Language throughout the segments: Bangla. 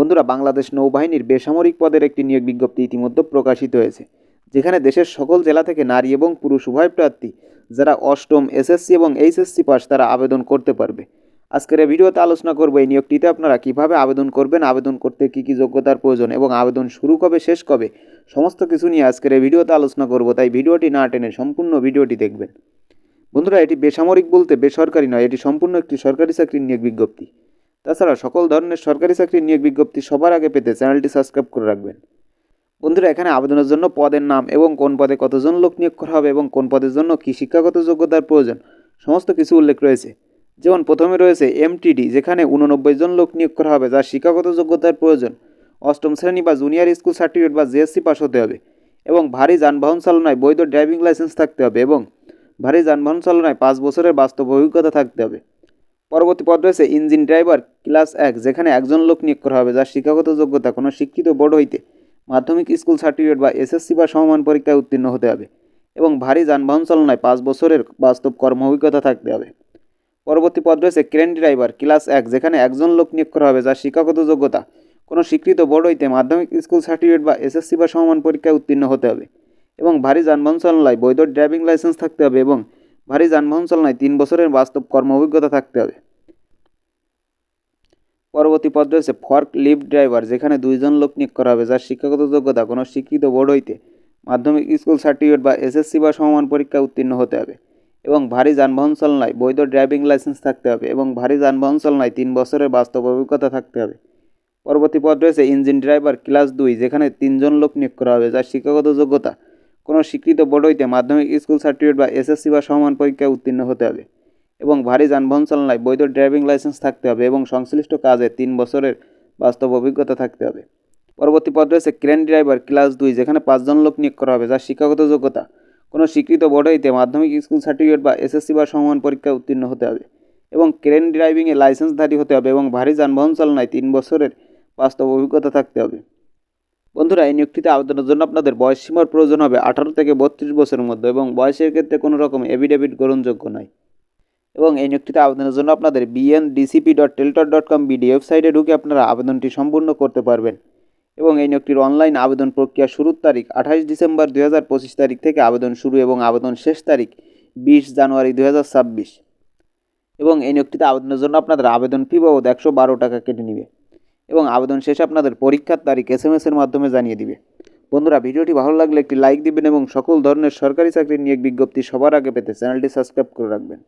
বন্ধুরা, বাংলাদেশ নৌবাহিনীর বেসামরিক পদের একটি নিয়োগ বিজ্ঞপ্তি ইতিমধ্যে প্রকাশিত হয়েছে, যেখানে দেশের সকল জেলা থেকে নারী এবং পুরুষ উভয় প্রার্থী যারা অষ্টম এসএসসি এবং এইচএসসি পাস তারা আবেদন করতে পারবে। আজকের এই ভিডিওতে আলোচনা করব এই নিয়োগটিতে আপনারা কীভাবে আবেদন করবেন, আবেদন করতে কী কী যোগ্যতার প্রয়োজন এবং আবেদন শুরু কবে, শেষ কবে, সমস্ত কিছু নিয়ে আজকের এই ভিডিওতে আলোচনা করব, তাই ভিডিওটি না টেনে সম্পূর্ণ ভিডিওটি দেখবেন। বন্ধুরা, এটি বেসামরিক বলতে বেসরকারি নয়, এটি সম্পূর্ণ একটি সরকারি চাকরির নিয়োগ বিজ্ঞপ্তি। তাছাড়া সকল ধরনের সরকারি চাকরির নিয়োগ বিজ্ঞপ্তি সবার আগে পেতে চ্যানেলটি সাবস্ক্রাইব করে রাখবেন। বন্ধুরা, এখানে আবেদনের জন্য পদের নাম এবং কোন পদে কতজন লোক নিয়োগ করা হবে এবং কোন পদের জন্য কী শিক্ষাগত যোগ্যতার প্রয়োজন সমস্ত কিছু উল্লেখ রয়েছে। যেমন প্রথমে রয়েছে এমটিডি যেখানে উননব্বই জন লোক নিয়োগ করা হবে, যার শিক্ষাগত যোগ্যতার প্রয়োজন। অষ্টম শ্রেণি বা জুনিয়র স্কুল সার্টিফিকেট বা জিএসসি পাস হতে হবে এবং ভারী যানবাহন চালনায় বৈধ ড্রাইভিং লাইসেন্স থাকতে হবে এবং ভারী যানবাহন চালনায় পাঁচ বছরের বাস্তব অভিজ্ঞতা থাকতে হবে। পরবর্তী পদ রয়েছে ইঞ্জিন ড্রাইভার ক্লাস এক, যেখানে একজন লোক নিয়োগ করা হবে, যার শিক্ষাগত যোগ্যতা কোনো শিক্ষিত বোর্ড হইতে মাধ্যমিক স্কুল সার্টিফিকেট বা এসএসসি বা সমমান পরীক্ষায় উত্তীর্ণ হতে হবে এবং ভারী যানবাহন চালনায় পাঁচ বছরের বাস্তব কর্ম অভিজ্ঞতা থাকতে হবে। পরবর্তী পদ রয়েছে ক্রেন ড্রাইভার ক্লাস এক, যেখানে একজন লোক নিয়োগ করা হবে, যার শিক্ষাগত যোগ্যতা কোনো স্বীকৃত বোর্ড হইতে মাধ্যমিক স্কুল সার্টিফিকেট বা এসএসসি বা সমমান পরীক্ষায় উত্তীর্ণ হতে হবে এবং ভারী যানবাহন চালনায় বৈধ ড্রাইভিং লাইসেন্স থাকতে হবে এবং ভারী যানবাহন চালনায় তিন বছরের বাস্তব কর্ম অভিজ্ঞতা থাকতে হবে। পরবর্তী পদ রয়েছে ফর্ক লিফট ড্রাইভার, যেখানে দুইজন লোক নিয়োগ করা হবে, যার শিক্ষাগত যোগ্যতা কোনো শিক্ষিত বোর্ড হইতে মাধ্যমিক স্কুল সার্টিফিকেট বা এসএসসি বা সমমান পরীক্ষায় উত্তীর্ণ হতে হবে এবং ভারী যানবাহন চালনায় বৈধ ড্রাইভিং লাইসেন্স থাকতে হবে এবং ভারী যানবাহন চালনায় তিন বছরের বাস্তব অভিজ্ঞতা থাকতে হবে। পরবর্তী পদ রয়েছে ইঞ্জিন ড্রাইভার ক্লাস দুই, যেখানে তিনজন লোক নিয়োগ করা হবে, যার শিক্ষাগত যোগ্যতা কোনো স্বীকৃত বোর্ড হইতে মাধ্যমিক স্কুল সার্টিফিকেট বা এসএসসি বা সমান পরীক্ষায় উত্তীর্ণ হতে হবে। এবং ভারী যানবাহন চালনায় বৈধ ড্রাইভিং লাইসেন্স থাকতে হবে এবং সংশ্লিষ্ট কাজে তিন বছরের বাস্তব অভিজ্ঞতা থাকতে হবে। পরবর্তী পদ রয়েছে ক্রেন ড্রাইভার ক্লাস দুই, যেখানে পাঁচজন লোক নিয়োগ করা হবে যার শিক্ষাগত যোগ্যতা। কোনো স্বীকৃত বোর্ড হইতে মাধ্যমিক স্কুল সার্টিফিকেট বা এসএসসি বা সমান পরীক্ষায় উত্তীর্ণ হতে হবে এবং ক্রেন ড্রাইভিংয়ে লাইসেন্সধারী হতে হবে এবং ভারী যানবাহন চালনায় তিন বছরের বাস্তব অভিজ্ঞতা থাকতে হবে। বন্ধুরা, এই নিয়োগটিতে আবেদনের জন্য আপনাদের বয়স সীমার প্রয়োজন হবে আঠারো থেকে বত্রিশ বছরের মধ্যে এবং বয়সের ক্ষেত্রে কোনো রকম এভিডেভিট গ্রহণযোগ্য নয়। এবং এই নিয়োগটিতে আবেদনের জন্য আপনাদের BN DCP dot teletalk dot com BD ওয়েবসাইটে ঢুকে আপনারা আবেদনটি সম্পূর্ণ করতে পারবেন। এবং এই নিয়োগটির অনলাইন আবেদন প্রক্রিয়া শুরুর তারিখ আঠাশ ডিসেম্বর দুই হাজার পঁচিশ তারিখ থেকে আবেদন শুরু এবং আবেদন শেষ তারিখ বিশ জানুয়ারি দুই হাজার ছাব্বিশ। এবং এই নিয়োগটিতে আবেদনের জন্য আপনাদের আবেদন ফি বাবদ একশো বারো টাকা কেটে নেবে এবং আবেদন শেষে আপনাদের পরীক্ষার তারিখ এস এম এসের মাধ্যমে জানিয়ে দিবে। বন্ধুরা, ভিডিওটি ভালো লাগলে একটি লাইক দিবেন এবং সকল ধরনের সরকারি চাকরির নিয়োগ বিজ্ঞপ্তি সবার আগে পেতে চ্যানেলটি সাবস্ক্রাইব করে রাখবেন।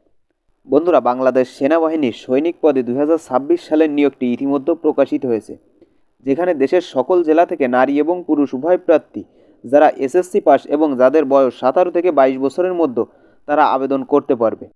বন্ধুরা, বাংলাদেশ সেনাবাহিনীর সৈনিক পদে দু হাজার ছাব্বিশ সালের নিয়োগটি ইতিমধ্যে প্রকাশিত হয়েছে, যেখানে দেশের সকল জেলা থেকে নারী এবং পুরুষ উভয় প্রার্থী, যারা এসএসসি পাস এবং যাদের বয়স সাতারো থেকে বাইশ বছরের মধ্যে, তারা আবেদন করতে পারবে।